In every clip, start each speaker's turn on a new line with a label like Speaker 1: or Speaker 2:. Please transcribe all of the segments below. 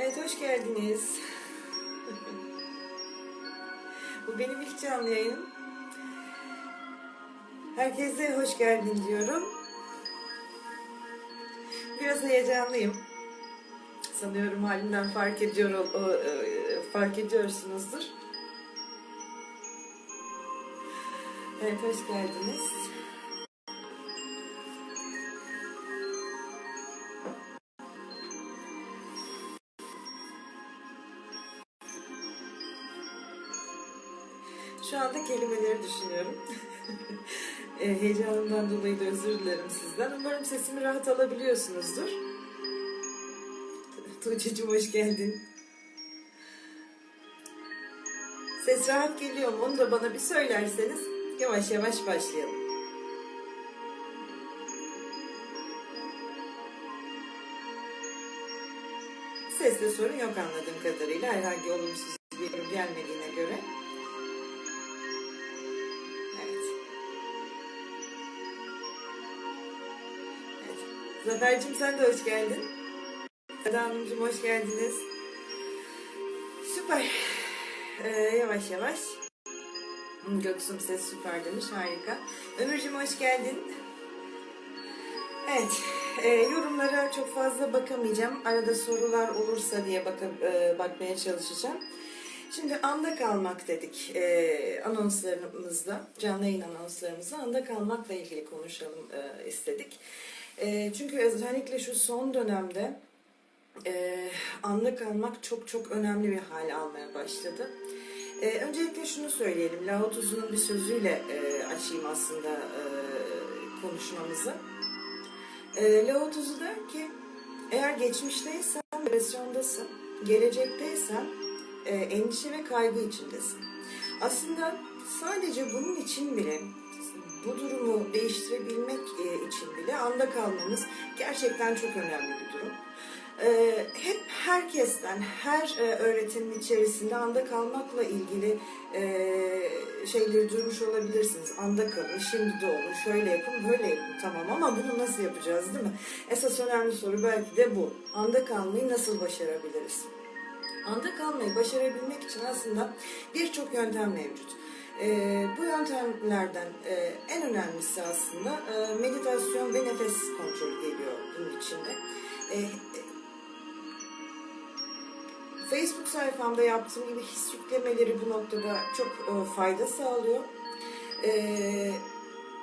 Speaker 1: Evet, hoş geldiniz. Bu benim ilk canlı yayınım. Herkese hoş geldin diyorum. Biraz heyecanlıyım. Sanıyorum halimden fark ediyor e, fark ediyorsunuzdur. Evet, hoş geldiniz. Düşünüyorum. E, Heyecanımdan dolayı da özür dilerim sizden. Umarım sesimi rahat alabiliyorsunuzdur. Tuğçe'cim hoş geldin. Ses rahat geliyor mu? Onu da bana bir söylerseniz yavaş yavaş başlayalım. Seste sorun yok anladığım kadarıyla. Herhangi olumsuz bir yorum gelmediğine göre. Zafer'cim sen de hoş geldin. Seda Hanımcığım hoş geldiniz. Süper. Ee, yavaş yavaş. Göksüm ses süper demiş. Harika. Ömürcüm hoş geldin. Evet. e, yorumlara çok fazla bakamayacağım. Arada sorular olursa diye baka- e, bakmaya çalışacağım. Şimdi anda kalmak dedik e, anonslarımızda, canlı yayın anonslarımızda anda kalmakla ilgili konuşalım e, istedik. E, çünkü özellikle şu son dönemde e, anda kalmak çok çok önemli bir hal almaya başladı. E, öncelikle şunu söyleyelim, Lao Tzu'nun bir sözüyle e, açayım aslında e, konuşmamızı. E, Lao Tzu der ki, eğer geçmişteysen depresyondasın, gelecekteysen e, endişe ve kaygı içindesin. Aslında sadece bunun için bile bu durumu değiştirebilmek e, için bile anda kalmamız gerçekten çok önemli bir durum. E, hep herkesten, her e, öğretimin içerisinde anda kalmakla ilgili şeyleri duymuş olabilirsiniz. Anda kalın, şimdi de olun, şöyle yapın, böyle yapın tamam ama bunu nasıl yapacağız değil mi? Esas önemli soru belki de bu. Anda kalmayı nasıl başarabiliriz? Anda kalmayı başarabilmek için aslında birçok yöntem mevcut. Ee, bu yöntemlerden e, en önemlisi aslında e, meditasyon ve nefes kontrolü geliyor bunun içinde. E, Facebook sayfamda yaptığım gibi his yüklemeleri bu noktada çok e, fayda sağlıyor. E,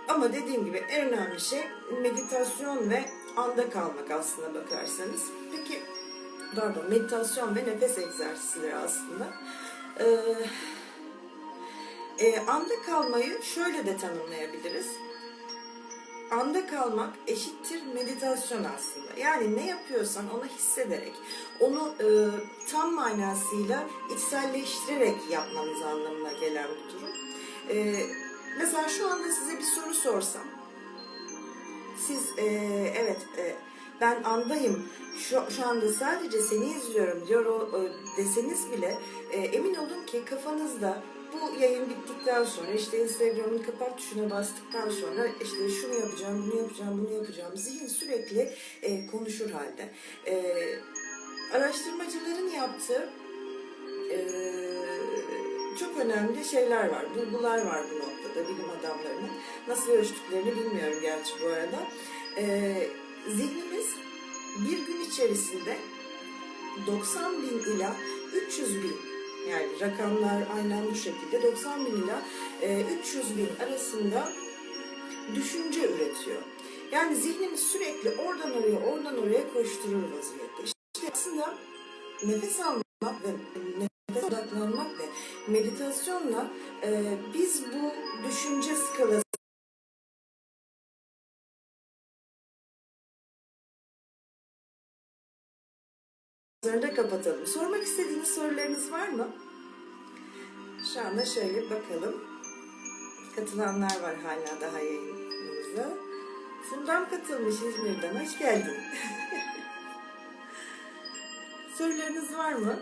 Speaker 1: ama dediğim gibi en önemli şey meditasyon ve anda kalmak aslına bakarsanız. Peki pardon meditasyon ve nefes egzersizleri aslında. Ee, e, anda kalmayı şöyle de tanımlayabiliriz. Anda kalmak eşittir meditasyon aslında. Yani ne yapıyorsan onu hissederek, onu e, tam manasıyla içselleştirerek yapmanız anlamına gelen bir durum. E, mesela şu anda size bir soru sorsam, siz e, evet e, ben andayım şu, şu anda sadece seni izliyorum diyor o, o deseniz bile e, emin olun ki kafanızda bu yayın bittikten sonra işte Instagram'ın kapat tuşuna bastıktan sonra işte şunu yapacağım, bunu yapacağım, bunu yapacağım. Zihin sürekli e, konuşur halde. E, araştırmacıların yaptığı e, çok önemli şeyler var, bulgular var bu noktada bilim adamlarının. Nasıl ölçtüklerini bilmiyorum gerçi bu arada. E, zihnimiz bir gün içerisinde 90 bin ila 300 bin yani rakamlar aynen bu şekilde 90 bin ila e, 300 bin arasında düşünce üretiyor. Yani zihnimiz sürekli oradan oraya oradan oraya koşturur vaziyette. İşte aslında nefes almak ve nefes odaklanmak ve meditasyonla e, biz bu düşünce skalası da kapatalım. Sormak istediğiniz sorularınız var mı? Şu anda şöyle bakalım. Katılanlar var hala daha yayınımıza. Fundam katılmış İzmir'den. Hoş geldin. Sorularınız var mı?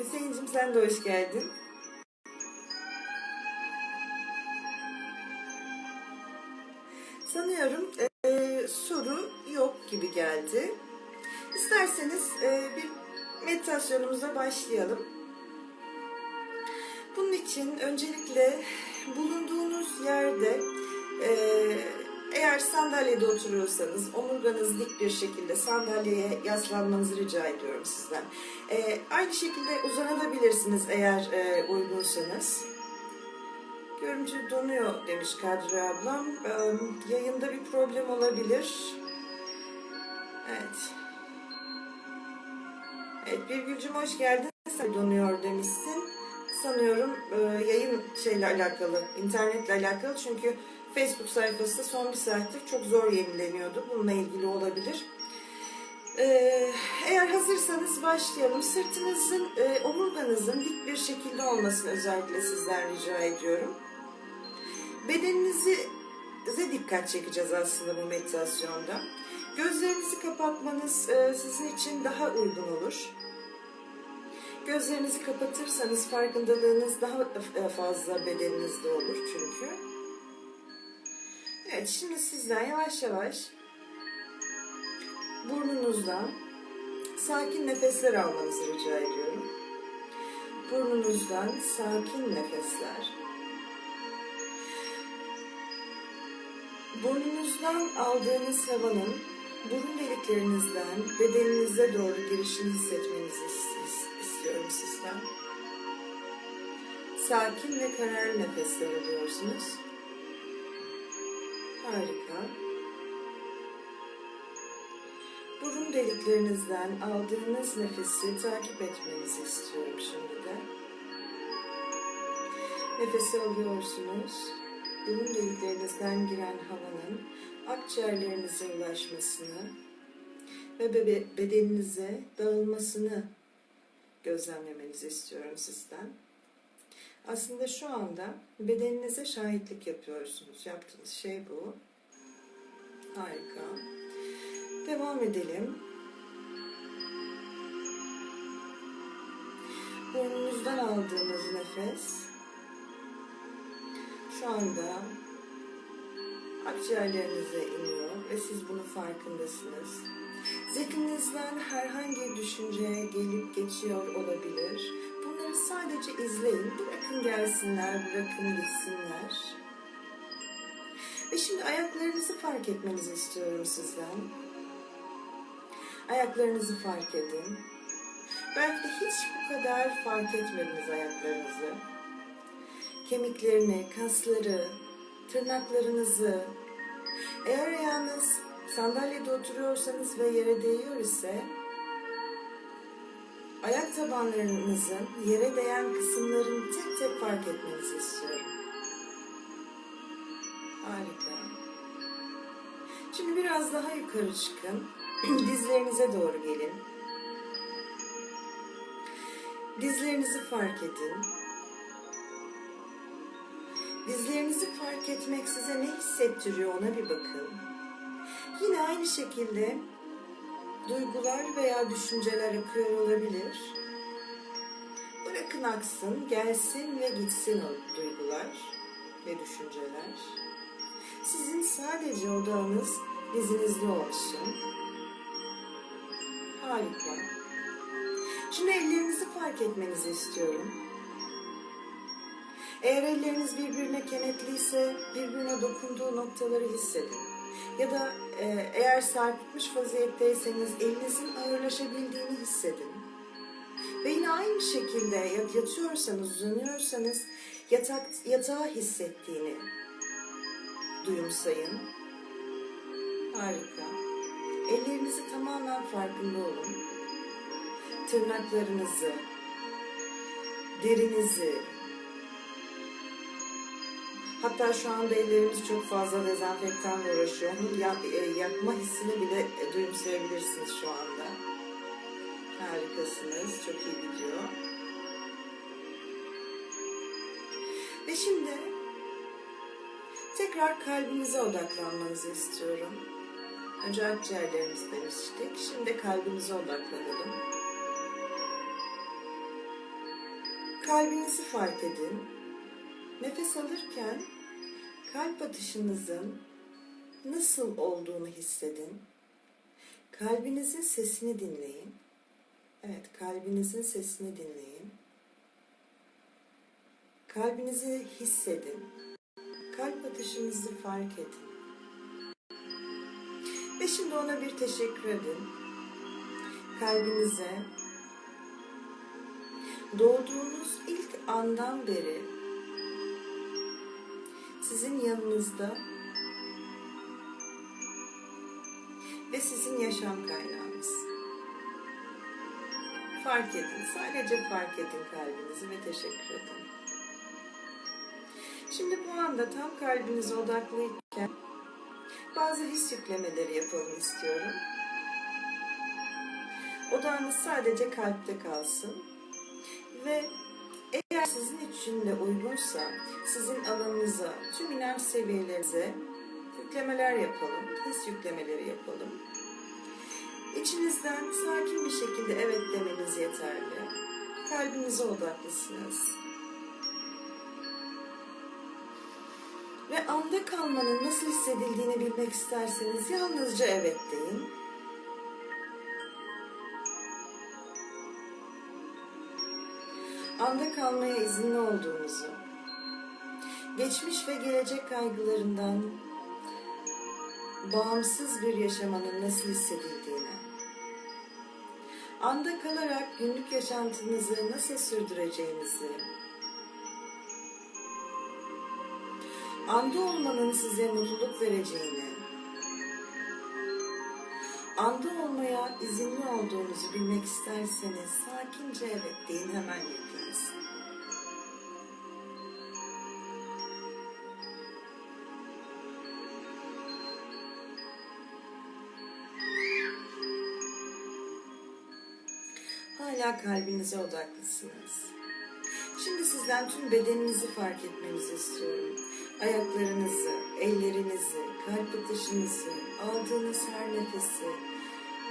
Speaker 1: Hüseyin'cim sen de hoş geldin. Sanıyorum geldi. İsterseniz e, bir meditasyonumuza başlayalım. Bunun için öncelikle bulunduğunuz yerde e, eğer sandalyede oturuyorsanız omurganız dik bir şekilde sandalyeye yaslanmanızı rica ediyorum sizden. E, aynı şekilde uzanabilirsiniz eğer e, uygunsanız. Görüntü donuyor demiş Kadri ablam. E, yayında bir problem olabilir. Evet. Evet Birgül'cüm hoş geldin. Donuyor demişsin. Sanıyorum e, yayın şeyle alakalı, internetle alakalı çünkü Facebook sayfası son bir saattir çok zor yenileniyordu. Bununla ilgili olabilir. E, eğer hazırsanız başlayalım. Sırtınızın, e, omurganızın dik bir şekilde olmasını özellikle sizden rica ediyorum. Bedeninizi dikkat çekeceğiz aslında bu meditasyonda. Gözlerinizi kapatmanız e, sizin için daha uygun olur. Gözlerinizi kapatırsanız farkındalığınız daha e, fazla bedeninizde olur çünkü. Evet şimdi sizden yavaş yavaş burnunuzdan sakin nefesler almanızı rica ediyorum. Burnunuzdan sakin nefesler. Burnunuzdan aldığınız havanın burun deliklerinizden bedeninize doğru girişini hissetmenizi is- istiyorum sizden. Sakin ve kararlı nefesler alıyorsunuz. Harika. Burun deliklerinizden aldığınız nefesi takip etmenizi istiyorum şimdi de. Nefesi alıyorsunuz. Burun deliklerinizden giren havanın akciğerlerinize ulaşmasını ve bedeninize dağılmasını gözlemlemenizi istiyorum sizden. Aslında şu anda bedeninize şahitlik yapıyorsunuz. Yaptığınız şey bu. Harika. Devam edelim. Burnunuzdan aldığınız nefes şu anda akciğerlerinize iniyor ve siz bunun farkındasınız. Zihninizden herhangi bir düşünce gelip geçiyor olabilir. Bunları sadece izleyin. Bırakın gelsinler, bırakın gitsinler. Ve şimdi ayaklarınızı fark etmenizi istiyorum sizden. Ayaklarınızı fark edin. Belki hiç bu kadar fark etmediniz ayaklarınızı. Kemiklerini, kasları, tırnaklarınızı. Eğer ayağınız sandalyede oturuyorsanız ve yere değiyor ise ayak tabanlarınızın yere değen kısımlarını tek tek fark etmenizi istiyorum. Harika. Şimdi biraz daha yukarı çıkın. Dizlerinize doğru gelin. Dizlerinizi fark edin. Dizlerinizi fark etmek size ne hissettiriyor ona bir bakın. Yine aynı şekilde duygular veya düşünceler akıyor olabilir. Bırakın aksın, gelsin ve gitsin o duygular ve düşünceler. Sizin sadece odağınız dizinizde olsun. Harika. Şimdi ellerinizi fark etmenizi istiyorum. Eğer elleriniz birbirine kenetliyse birbirine dokunduğu noktaları hissedin. Ya da e, eğer sarkıtmış vaziyetteyseniz elinizin ağırlaşabildiğini hissedin. Ve yine aynı şekilde yat- yatıyorsanız, uzanıyorsanız yatak, yatağı hissettiğini duyumsayın. Harika. Ellerinizi tamamen farkında olun. Tırnaklarınızı, derinizi, Hatta şu anda ellerimiz çok fazla dezenfektanla uğraşıyor. Onun e, yakma hissini bile e, duyumsayabilirsiniz şu anda. Harikasınız. Çok iyi gidiyor. Ve şimdi tekrar kalbinize odaklanmanızı istiyorum. Önce akciğerlerimiz demiştik. Şimdi kalbimize odaklanalım. Kalbinizi fark edin. Nefes alırken kalp atışınızın nasıl olduğunu hissedin. Kalbinizin sesini dinleyin. Evet, kalbinizin sesini dinleyin. Kalbinizi hissedin. Kalp atışınızı fark edin. Ve şimdi ona bir teşekkür edin. Kalbinize doğduğunuz ilk andan beri sizin yanınızda ve sizin yaşam kaynağınız. Fark edin, sadece fark edin kalbinizi ve teşekkür edin. Şimdi bu anda tam kalbinize odaklıyken bazı his yüklemeleri yapalım istiyorum. Odağınız sadece kalpte kalsın ve eğer sizin için de uygunsa sizin alanınıza, tüm inanç seviyelerinize yüklemeler yapalım, his yüklemeleri yapalım. İçinizden sakin bir şekilde evet demeniz yeterli. Kalbinize odaklısınız. Ve anda kalmanın nasıl hissedildiğini bilmek isterseniz yalnızca evet deyin. Anda kalmaya izinli olduğunuzu, geçmiş ve gelecek kaygılarından bağımsız bir yaşamanın nasıl hissedildiğini, anda kalarak günlük yaşantınızı nasıl sürdüreceğinizi, anda olmanın size mutluluk vereceğini, anda olmaya izinli olduğunuzu bilmek isterseniz sakince evet deyin hemen yüklensin. Hala kalbinize odaklısınız. Şimdi sizden tüm bedeninizi fark etmenizi istiyorum. Ayaklarınızı, ellerinizi, kalp atışınızı, aldığınız her nefesi,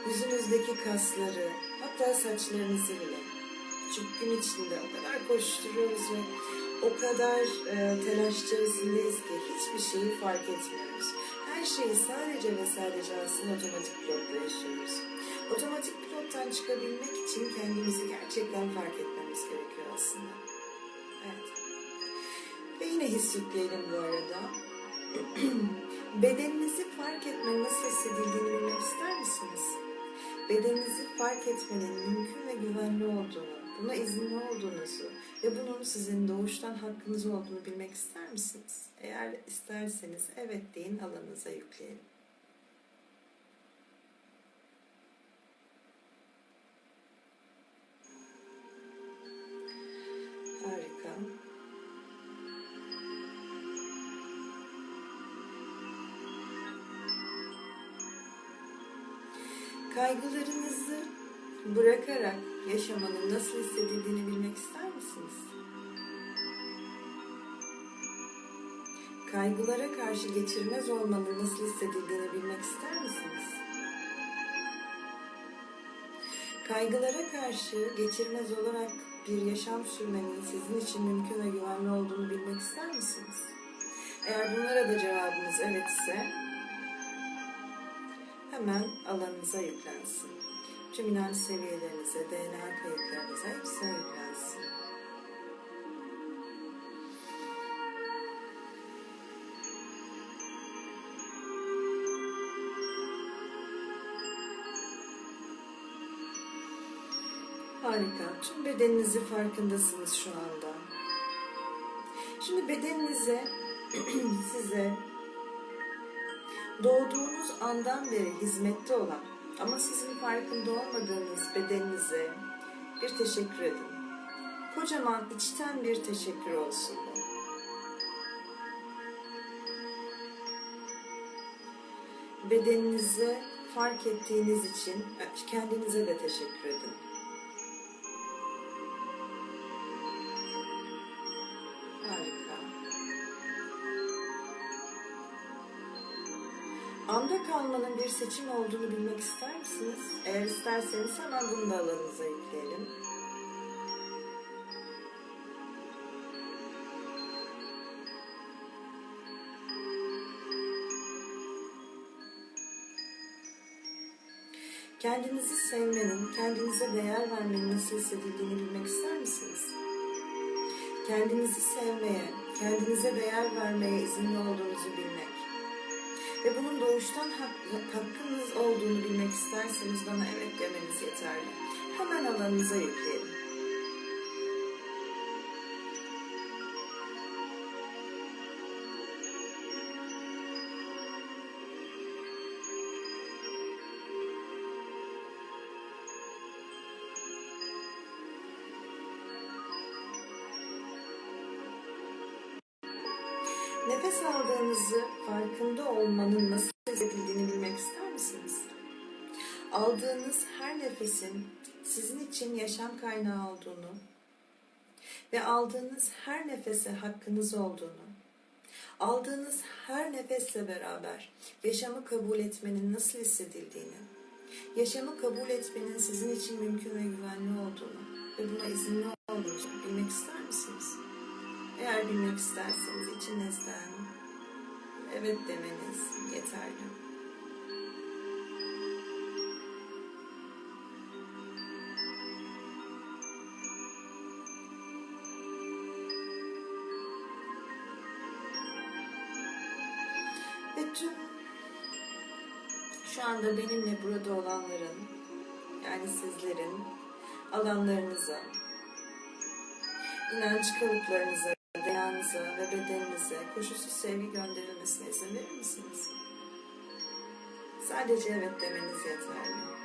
Speaker 1: yüzünüzdeki kasları, hatta saçlarınızı bile. Çünkü gün içinde o kadar koşturuyoruz ve o kadar e, telaş içerisindeyiz ki hiçbir şeyi fark etmiyoruz. Her şeyi sadece ve sadece aslında otomatik pilotla yaşıyoruz. Otomatik pilottan çıkabilmek için kendimizi gerçekten fark etmemiz gerekiyor aslında. Evet. Ve yine his bu arada. Bedeninizi fark etmenin nasıl hissedildiğini bilmek ister misiniz? Bedeninizi fark etmenin mümkün ve güvenli olduğunu, buna izinli olduğunuzu ve bunun sizin doğuştan hakkınız olduğunu bilmek ister misiniz? Eğer isterseniz evet deyin alanınıza yükleyelim. Harika. Kaygılarınızı bırakarak yaşamanın nasıl hissedildiğini bilmek ister misiniz? Kaygılara karşı geçirmez olmanın nasıl hissedildiğini bilmek ister misiniz? Kaygılara karşı geçirmez olarak bir yaşam sürmenin sizin için mümkün ve güvenli olduğunu bilmek ister misiniz? Eğer bunlara da cevabınız evet ise hemen alanınıza yüklensin. Tüm inanç seviyelerinize, DNA kayıtlarınıza hepsine yüklensin. Harika. Tüm bedeninizi farkındasınız şu anda. Şimdi bedeninize size doğduğunuz andan beri hizmette olan ama sizin farkında olmadığınız bedeninize bir teşekkür edin. Kocaman içten bir teşekkür olsun bu. Bedeninize fark ettiğiniz için kendinize de teşekkür edin. Anda kalmanın bir seçim olduğunu bilmek ister misiniz? Eğer isterseniz hemen bunu da alanınıza yükleyelim. Kendinizi sevmenin, kendinize değer vermenin nasıl hissedildiğini bilmek ister misiniz? Kendinizi sevmeye, kendinize değer vermeye izinli olduğunuzu bilmek ve bunun doğuştan hak, hakkınız olduğunu bilmek isterseniz bana evet demeniz yeterli. Hemen alanınıza yükleyelim. Aldığınızı farkında olmanın nasıl hissedildiğini bilmek ister misiniz? Aldığınız her nefesin sizin için yaşam kaynağı olduğunu ve aldığınız her nefese hakkınız olduğunu, aldığınız her nefesle beraber yaşamı kabul etmenin nasıl hissedildiğini, yaşamı kabul etmenin sizin için mümkün ve güvenli olduğunu ve buna izinli olduğunuzu bilmek ister misiniz? Eğer bilmek isterseniz içinizden evet demeniz yeterli. Ve tüm şu anda benimle burada olanların yani sizlerin alanlarınıza, inanç kalıplarınıza, dünyanıza ve bedeninize koşulsuz sevgi gönderilmesine izin verir misiniz? Sadece evet demeniz yeterli.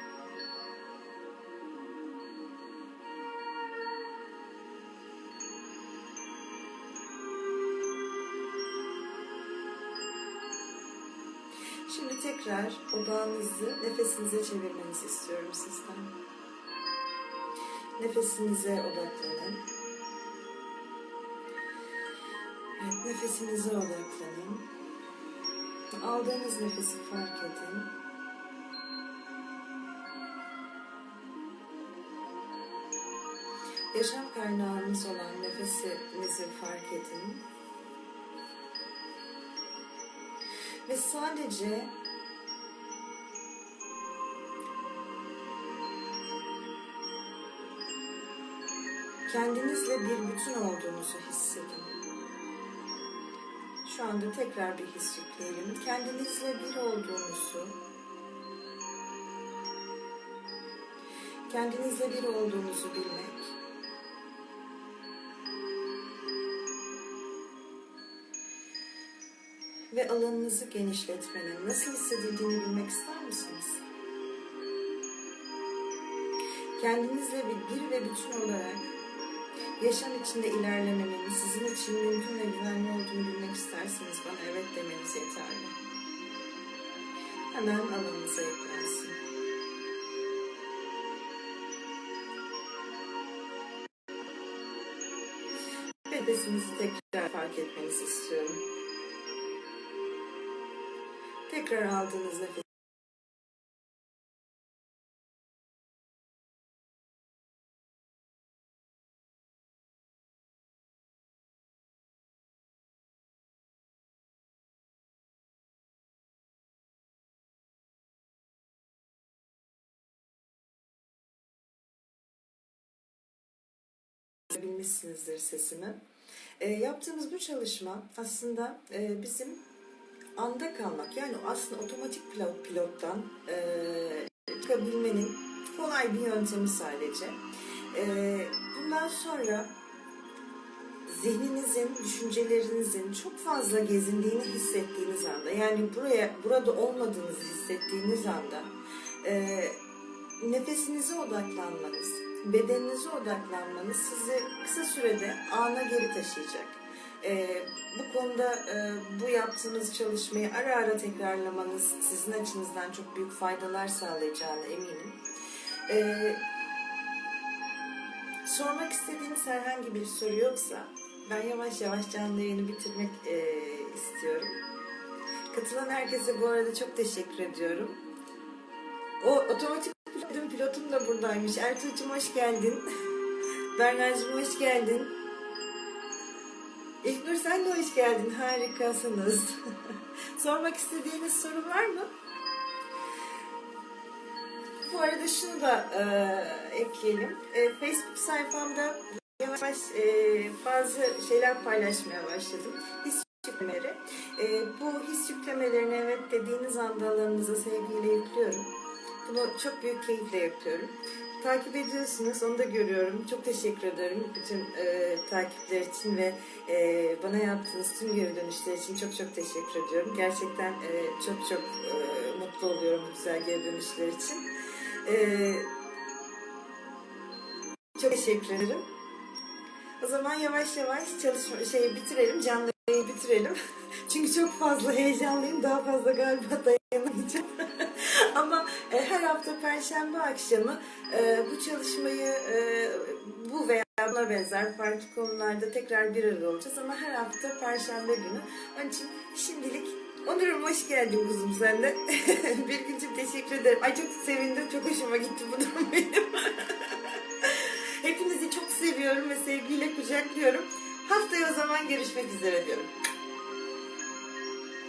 Speaker 1: Şimdi tekrar odağınızı nefesinize çevirmenizi istiyorum sizden. Nefesinize odaklanın. Evet, nefesinize odaklanın. Aldığınız nefesi fark edin. Yaşam kaynağınız olan nefesinizi fark edin. Ve sadece kendinizle bir bütün olduğunuzu hissedin. Şu anda tekrar bir his yükleyelim. Kendinizle bir olduğunuzu, kendinizle bir olduğunuzu bilmek, ve alanınızı genişletmenin nasıl hissedildiğini bilmek ister misiniz? Kendinizle bir, bir ve bütün olarak yaşam içinde ilerlemenin sizin için mümkün ve güvenli olduğunu bilmek isterseniz bana evet demeniz yeterli. Hemen alanınıza yüklensin. Nefesinizi tekrar fark etmenizi istiyorum. Tekrar aldığınız nefes bilmişsinizdir sesimi. E, yaptığımız bu çalışma aslında e, bizim anda kalmak yani aslında otomatik pilot pilottan e, çıkabilmenin kolay bir yöntemi sadece. E, bundan sonra zihninizin, düşüncelerinizin çok fazla gezindiğini hissettiğiniz anda yani buraya burada olmadığınızı hissettiğiniz anda e, nefesinize odaklanmanız, bedeninize odaklanmanız sizi kısa sürede ana geri taşıyacak. Ee, bu konuda e, bu yaptığınız çalışmayı ara ara tekrarlamanız sizin açınızdan çok büyük faydalar sağlayacağına eminim. Ee, sormak istediğiniz herhangi bir soru yoksa ben yavaş yavaş canlı yayını bitirmek e, istiyorum. Katılan herkese bu arada çok teşekkür ediyorum. O otomatik pilotum, pilotum da buradaymış. Ertuğ'cum hoş geldin. Berna'cığım hoş geldin. İlknur sen de hoş geldin. Harikasınız. Sormak istediğiniz soru var mı? Bu arada şunu da e, ekleyelim. E, Facebook sayfamda yavaş yavaş e, bazı şeyler paylaşmaya başladım. His yüklemeleri. E, bu his yüklemelerini evet dediğiniz anda alanınıza sevgiyle yüklüyorum. Bunu çok büyük keyifle yapıyorum. Takip ediyorsunuz, onu da görüyorum. Çok teşekkür ederim bütün e, takipler için ve e, bana yaptığınız tüm geri dönüşler için çok çok teşekkür ediyorum. Gerçekten e, çok çok e, mutlu oluyorum bu güzel geri dönüşler için. E, çok teşekkür ederim. O zaman yavaş yavaş çalışma şeyi bitirelim, canlı bitirelim. Çünkü çok fazla heyecanlıyım, daha fazla galiba dayanamayacağım. E, her hafta Perşembe akşamı e, bu çalışmayı e, bu veya buna benzer farklı konularda tekrar bir arada olacağız. Ama her hafta Perşembe günü. Onun için şimdilik Onur'um hoş geldin kuzum sen de. bir güncüm teşekkür ederim. Ay çok sevindim, çok hoşuma gitti bu durum benim. Hepinizi çok seviyorum ve sevgiyle kucaklıyorum. Haftaya o zaman görüşmek üzere diyorum.